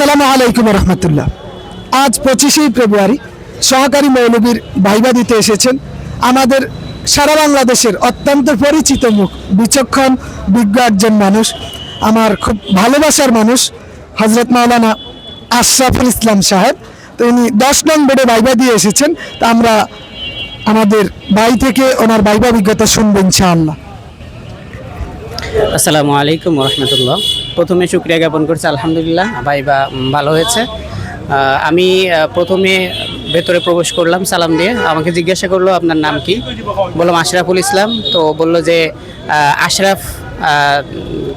আসসালামু আলাইকুম রহমতুল্লাহ। আজ পঁচিশে ফেব্রুয়ারি, সহকারী মৌলবীর ভাইবা দিতে এসেছেন আমাদের সারা বাংলাদেশের অত্যন্ত পরিচিত মুখ, বিচক্ষণ বিজ্ঞ একজন মানুষ, আমার খুব ভালোবাসার মানুষ হজরত মাওলানা আশরাফুল ইসলাম সাহেব। তো উনি দশ নং বোর্ডে ভাইবা দিয়ে এসেছেন, তা আমরা আমাদের ভাই থেকে ওনার ভাইবা অভিজ্ঞতা শুনবেন ইনশাআল্লাহ। আসসালামু আলাইকুম রহমতুল্লাহ। প্রথমে শুক্রিয়া জ্ঞাপন করছি, আলহামদুলিল্লাহ, ভাই বা ভালো হয়েছে। আমি প্রথমে ভেতরে প্রবেশ করলাম, সালাম দিয়ে। আমাকে জিজ্ঞাসা করল, আপনার নাম কি? বললাম, আশরাফুল ইসলাম। তো বলল যে আশরাফ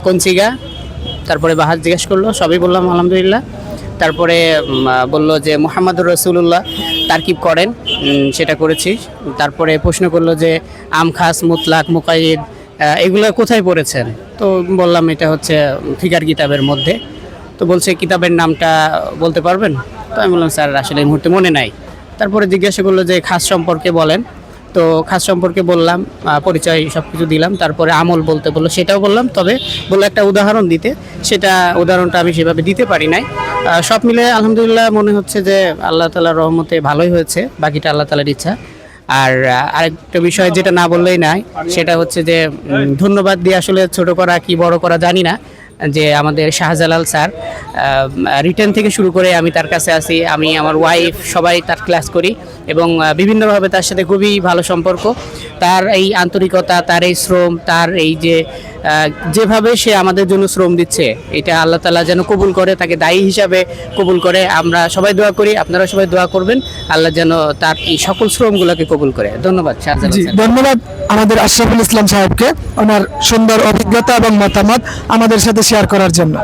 কঞ্চিগা তারপরে বাহার জিজ্ঞেস করল, সবই বললাম, আলহামদুলিল্লাহ। তারপরে বলল যে, মোহাম্মদুর রসুল্লাহ তারকিব করেন। সেটা করেছি। তারপরে প্রশ্ন করল যে, আম খাস, মুতলাক মুকাইদ এগুলো কোথায় পড়েছেন? তো বললাম এটা হচ্ছে ফিগার কিতাবের মধ্যে। তো বলছে, কিতাবের নামটা বলতে পারবেন? তো আমি বললাম, স্যার, আসলে এই মুহূর্তে মনে নাই। তারপরে জিজ্ঞাসা করল যে, খাস সম্পর্কে বলেন? তো খাস সম্পর্কে বললাম পরিচয় সব কিছু দিলাম। তারপরে আমল বলতে বলল, সেটাও বললাম। তবে বলল একটা উদাহরণ দিতে। সেটা উদাহরণটা আমি সেভাবে দিতে পারি নাই। সব মিলে আলহামদুলিল্লাহ মনে হচ্ছে যে, আল্লাহ তালার রহমতে ভালোই হয়েছে। বাকিটা আল্লাহ তালার ইচ্ছা। আর আরেকটা বিষয় যেটা না বললেই নাই সেটা হচ্ছে যে ধন্যবাদ দিয়ে আসলে ছোট করা কি বড় করা জানি না যে আমাদের শাহজালাল স্যার রিটার্ন থেকে শুরু করে আমি তার কাছে আসি আমি আমার ওয়াইফ সবাই তার ক্লাস করি এবং বিভিন্নভাবে তার সাথে খুবই ভালো সম্পর্ক। তার এই আন্তরিকতা তার এই শ্রম তার এই যে যেভাবে সে আমাদের জন্য শ্রম দিচ্ছে এটা আল্লাহ তালা যেন কবুল করে তাকে দায়ী হিসাবে কবুল করে। আমরা সবাই দোয়া করি আপনারা সবাই দোয়া করবেন। আল্লাহ যেন তার এই সকল শ্রমগুলোকে কবুল করে। ধন্যবাদ শাহজালাল ধন্যবাদ। আমাদের আশরাফুল ইসলাম সাহেবকে ওনার সুন্দর অভিজ্ঞতা এবং মতামত আমাদের সাথে শেয়ার করার জন্য।